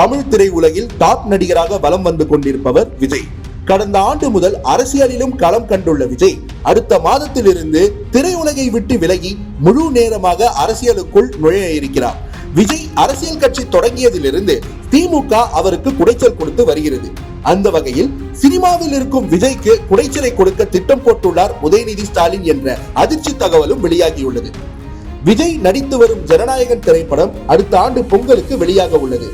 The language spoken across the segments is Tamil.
தமிழ் திரையுலகில் டாப் நடிகராக வலம் வந்து கொண்டிருப்பவர் விஜய். கடந்த ஆண்டு முதல் அரசியலிலும் களம் கண்டுள்ள விஜய் அடுத்த மாதத்திலிருந்து திரையுலகை விட்டு விலகி முழு நேரமாக அரசியலுக்குள் நுழைய இருக்கிறார். விஜய் அரசியல் கட்சி தொடங்கியதிலிருந்து திமுக அவருக்கு குடைச்சல் கொடுத்து வருகிறது. அந்த வகையில் சினிமாவில் இருக்கும் விஜய்க்கு குடைச்சலை கொடுக்க திட்டம் போட்டுள்ளார் உதயநிதி ஸ்டாலின் என்ற அதிர்ச்சி தகவலும் வெளியாகியுள்ளது. விஜய் நடித்து வரும் ஜனநாயகன் திரைப்படம் அடுத்த ஆண்டு பொங்கலுக்கு வெளியாக உள்ளது.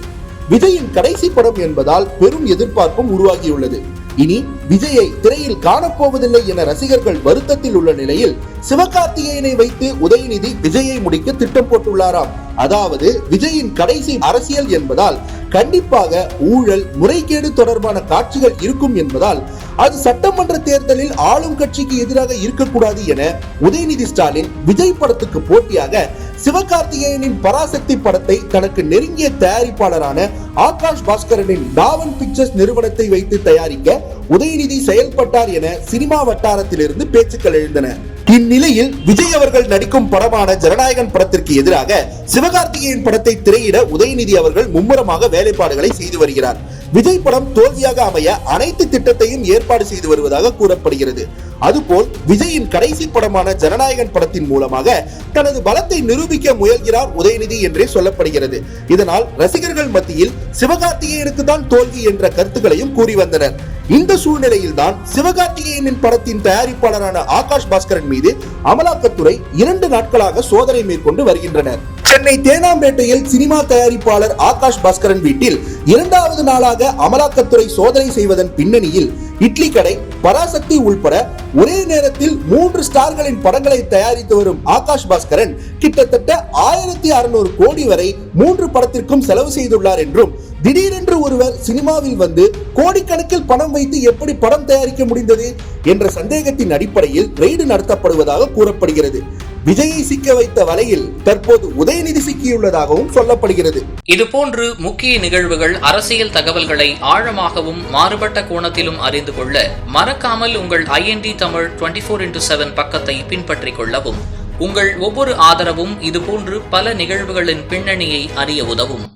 விஜயின் கடைசி படம் என்பதால் பெரும் எதிர்பார்ப்பும் உருவாகியுள்ளது. இனி விஜயை திரையில் காணப்போவதில்லை என ரசிகர்கள் வருத்தத்தில் உள்ள நிலையில் சிவகார்த்திகேயனை வைத்து உதயநிதி விஜயை முடிக்க திட்டம் போட்டுள்ளாராம். அதாவது விஜயின் கடைசி அரசியல் என்பதால் கண்டிப்பாக ஊழல் முறைகேடு தொடர்பான காட்சிகள் இருக்கும் என்பதால் அது சட்டமன்ற தேர்தலில் ஆளும் கட்சிக்கு எதிராக இருக்கக்கூடாது என உதயநிதி ஸ்டாலின் விஜய் படத்துக்கு போட்டியாக சிவகார்த்திகேயனின் பராசக்தி படத்தை தனக்கு நெருங்கிய தயாரிப்பாளரான ஆகாஷ் பாஸ்கரனின் டாவன் பிக்சர்ஸ் நிறுவனத்தை வைத்து தயாரிக்க உதயநிதி செயல்பட்டார் என சினிமா வட்டாரத்திலிருந்து பேச்சுக்கள் எழுந்தன. இந்நிலையில் விஜய் அவர்கள் நடிக்கும் படமான ஜனநாயகன் படத்திற்கு எதிராக சிவகார்த்திகேயன் படத்தை திரையிட உதயநிதி அவர்கள் மும்முரமாக வேலைப்பாடுகளை செய்து வருகிறார். விஜய் படம் தோல்வியாக அமைய அனைத்து திட்டத்தையும் ஏற்பாடு செய்து வருவதாக கூறப்படுகிறது. அதுபோல் விஜயின் கடைசி படமான ஜனநாயகன் படத்தின் மூலமாக தனது பலத்தை நிரூபிக்க முயல்கிறார் உதயநிதி என்றே சொல்லப்படுகிறது. இதனால் ரசிகர்கள் மத்தியில் சிவகார்த்திகேயனுக்கு தான் தோல்வி என்ற கருத்துக்களையும் கூறி வந்தனர். இந்த சூழ்நிலையில் தான் சிவகார்த்திகேயனின் படத்தின் தயாரிப்பாளரான ஆகாஷ் பாஸ்கரன் மீது அமலாக்கத்துறை இரண்டு நாட்களாக சோதனை மேற்கொண்டு வருகின்றனர். சென்னை தேனாம்பேட்டையில் சினிமா தயாரிப்பாளர் ஆகாஷ் பாஸ்கரன் வீட்டில் இரண்டாவது நாளாக அமலாக்கத்துறை சோதனை செய்வதன் பின்னணியில் இட்லி கடை பராசக்தி உள்பட ஒரே நேரத்தில் மூன்று ஸ்டார்களின் படங்களை தயாரித்து வரும் ஆகாஷ் பாஸ்கரன் கிட்டத்தட்ட ஆயிரத்தி அறுநூறு கோடி வரை மூன்று படத்திற்கும் செலவு செய்துள்ளார் என்றும் திடீரென்று ஒருவர் சினிமாவில் வந்து கோடிக்கணக்கில் பணம் வைத்து எப்படி படம் தயாரிக்க முடிந்தது என்ற சந்தேகத்தின் அடிப்படையில் ரெய்டு நடத்தப்படுவதாக கூறப்படுகிறது. விஜயை சிக்க வைத்த வலையில் தற்போது உதயநிதி சிக்கியுள்ளதாகவும் சொல்லப்படுகிறது. இதுபோன்று முக்கிய நிகழ்வுகள் அரசியல் தகவல்களை ஆழமாகவும் மாறுபட்ட கோணத்திலும் அறிந்து கொள்ள மறக்காமல் உங்கள் IND Tamil twenty four into seven பக்கத்தை பின்பற்றிக் கொள்ளவும். உங்கள் ஒவ்வொரு ஆதரவும் இதுபோன்று பல நிகழ்வுகளின் பின்னணியை அறிய உதவும்.